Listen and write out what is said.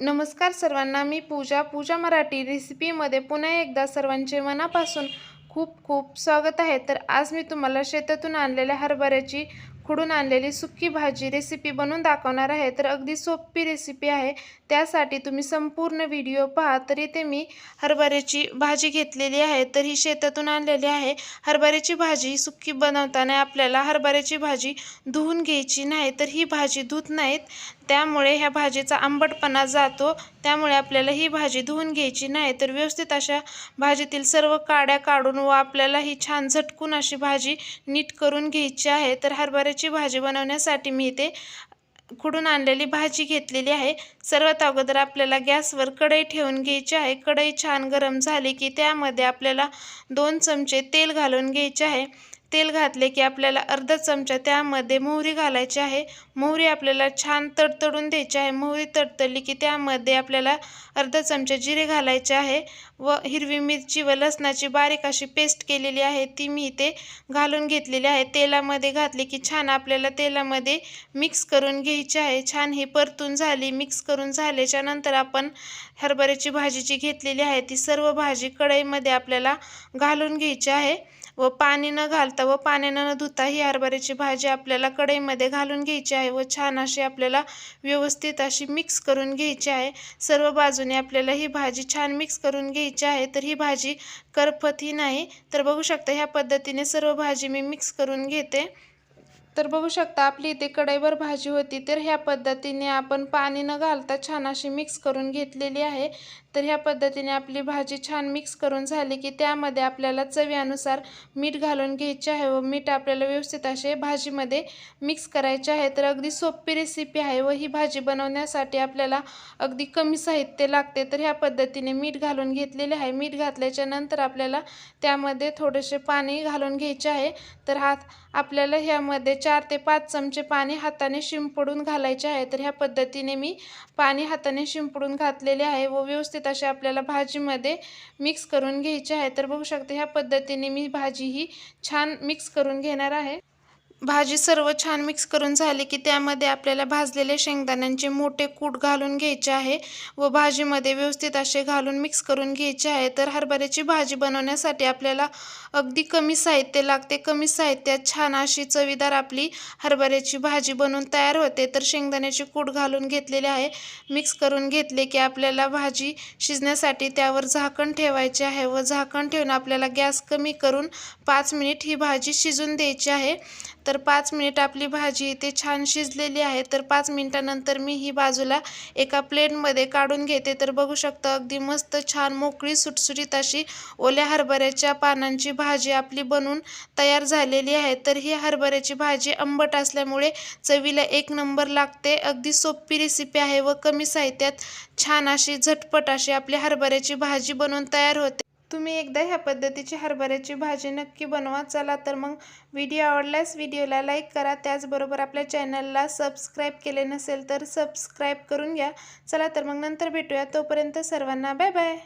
नमस्कार सर्वांना मी पूजा पूजा मराठी रेसिपीमध्ये पुन्हा एकदा सर्वांचे मनापासून खूप खूप स्वागत आहे. तर आज मी तुम्हाला शेतातून आणलेल्या हरभऱ्याची खुडून आणलेली सुक्की भाजी रेसिपी बनवून दाखवणार आहे. तर अगदी सोपी रेसिपी आहे. त्यासाठी तुम्ही संपूर्ण व्हिडिओ पहा. तर इथे मी हरभऱ्याची भाजी घेतलेली आहे. तर ही शेतातून आणलेली आहे. हरभऱ्याची भाजी सुक्की बनवताना आपल्याला हरभऱ्याची भाजी धुवून घ्यायची नाही. तर ही भाजी धुत नाहीत. त्यामुळे ह्या भाजीचा आंबटपणा जातो. त्यामुळे आपल्याला ही भाजी धुवून घ्यायची नाही तर व्यवस्थित अशा भाजीतील सर्व काड्या काढून व आपल्याला ही छान झटकून अशी भाजी नीट करून घ्यायची आहे. तर हरभऱ्याची भाजी बनवण्यासाठी मी इथे खुडून आणलेली भाजी घेतलेली आहे. सर्वात अगोदर आपल्याला गॅसवर कढई ठेवून घ्यायची आहे. कढई छान गरम झाली की त्यामध्ये आपल्याला दोन चमचे तेल घालून घ्यायचे आहे. तेल घातले की आपल्याला अर्धा चमचा त्यामध्ये मोहरी घालायची आहे. मोहरी आपल्याला छान तडतडून द्यायची आहे. मोहरी तडतडली की त्यामध्ये आपल्याला अर्धा चमचा जिरे घालायचे आहे व हिरवी मिरची व लसणाची बारीक अशी पेस्ट केलेली आहे. ती मी इथे घालून घेतलेली आहे. तेलामध्ये घातली की छान आपल्याला तेलामध्ये मिक्स करून घ्यायची आहे. छान ही परतून झाली. मिक्स करून झाल्याच्यानंतर आपण हरभऱ्याची भाजी जी घेतलेली आहे ती सर्व भाजी कढईमध्ये आपल्याला घालून घ्यायची आहे व पाणी न घालता आता व पाण्यानं न धुता ही हरभऱ्याची भाजी आपल्याला कढईमध्ये घालून घ्यायची आहे व छान अशी आपल्याला व्यवस्थित अशी मिक्स करून घ्यायची आहे. सर्व बाजूने आपल्याला ही भाजी छान मिक्स करून घ्यायची आहे. तर ही भाजी करपत ही नाही. तर बघू शकता ह्या पद्धतीने सर्व भाजी मी मिक्स करून घेते. तर बघू शकता आपली इथे कढईवर भाजी होती. तर ह्या पद्धतीने आपण पाणी न घालता छान अशी मिक्स करून घेतलेली आहे. तर ह्या पद्धतीने आपली भाजी छान मिक्स करून झाली की त्यामध्ये आपल्याला चवीनुसार मीठ घालून घ्यायचे आहे व मीठ आपल्याला व्यवस्थित असे भाजीमध्ये मिक्स करायचे आहे. तर अगदी सोपी रेसिपी आहे व ही भाजी बनवण्यासाठी आपल्याला अगदी कमी साहित्य लागते. तर ह्या पद्धतीने मीठ घालून घेतलेले आहे. मीठ घातल्याच्या नंतर आपल्याला त्यामध्ये थोडेसे पाणी घालून घ्यायचे आहे. तर हात आपल्याला ह्यामध्ये चार ते पाच चमचे पाणी हाताने शिंपडून घालायचे आहे. तर ह्या पद्धतीने मी पाणी हाताने शिंपडून घातलेले आहे व व्यवस्थित तसे आपल्याला भाजीमध्ये मिक्स करून घ्यायचे आहे. तर बघू शकते ह्या पद्धतीने मी भाजी ही छान मिक्स करून घेणार आहे. भाजी सर्व छान मिक्स करून झाली की त्यामध्ये आपल्याला भाजलेले शेंगदाण्यांचे मोठे कूट घालून घ्यायचे आहे व भाजीमध्ये व्यवस्थित असे घालून मिक्स करून घ्यायचे आहे. तर हरभऱ्याची भाजी बनवण्यासाठी आपल्याला अगदी कमी साहित्य लागते. कमी साहित्यात छान अशी चवीदार आपली हरभऱ्याची भाजी बनवून तयार होते. तर शेंगदाण्याचे कूट घालून घेतलेले आहे. मिक्स करून घेतले की आपल्याला भाजी शिजण्यासाठी त्यावर झाकण ठेवायचे आहे व झाकण ठेवून आपल्याला गॅस कमी करून पाच मिनिट ही भाजी शिजून द्यायची आहे. तर पाच मिनिट आपली भाजी इथे छान शिजलेली आहे. तर पाच मिनिटानंतर मी ही बाजूला एका प्लेटमध्ये काढून घेते. तर बघू शकता अगदी मस्त छान मोकळी सुटसुटीत अशी ओल्या हरभऱ्याच्या पानांची भाजी आपली बनून तयार झालेली आहे. तर ही हरभऱ्याची भाजी आंबट असल्यामुळे चवीला एक नंबर लागते. अगदी सोपी रेसिपी आहे व कमी साहित्यात छान अशी झटपट अशी आपली हरभऱ्याची भाजी बनवून तयार होते. तुम्ही एकदा ह्या पद्धतीची हरभऱ्याची भाजी नक्की बनवा. चला तर मग व्हिडिओ आवडल्यास व्हिडिओला लाईक करा. त्याचबरोबर आपल्या चॅनलला सबस्क्राईब केले नसेल तर सबस्क्राईब करून घ्या. चला तर मग नंतर भेटूया. तोपर्यंत सर्वांना बाय बाय